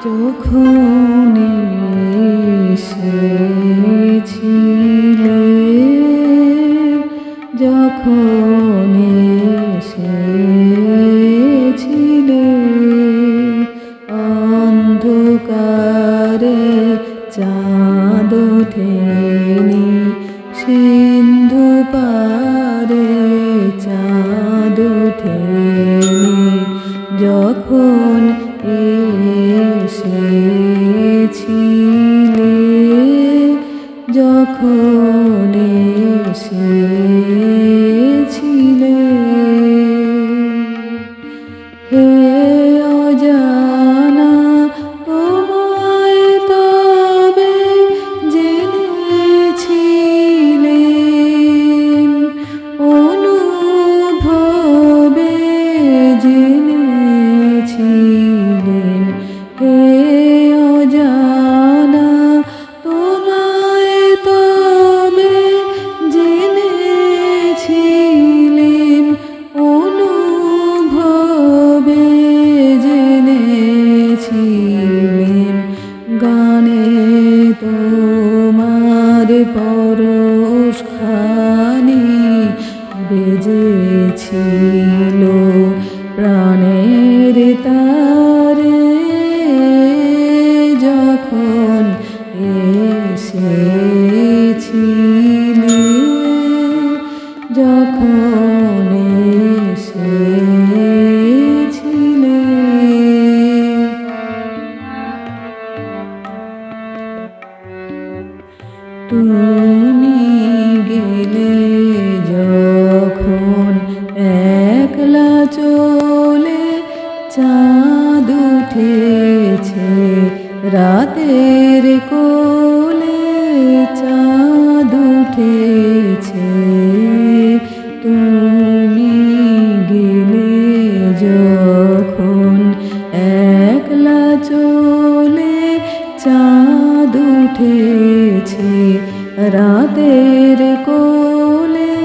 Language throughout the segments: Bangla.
যখন যখন অন্ধকারে চাঁদ সিন্ধু পারে চাঁদ যখন পরশখানি বেজেছিল প্রাণের তারে যখন এসেছিলে তুমি গেলে যখন একলা চলে চাঁদ উঠেছে রাতের কোলে রাতের কোলে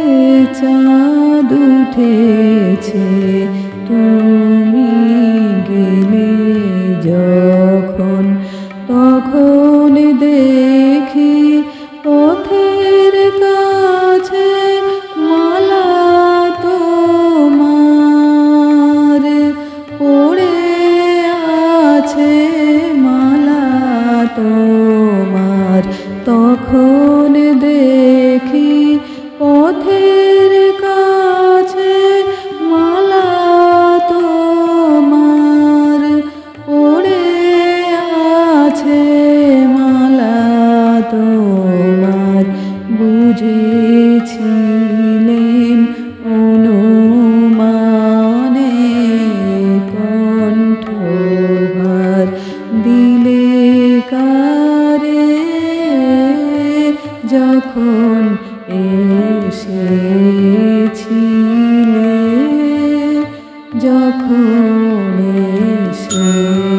চাঁদ উঠেছে, তুমি গেলে যখন, তখন দেখি পথের কাছে মালা তোমার পড়ে আছে, মালা তোমার বুঝেছিলেন অনুমানে কণ্ঠভার দিলে কারে যখন এসেছিলে যখন এসে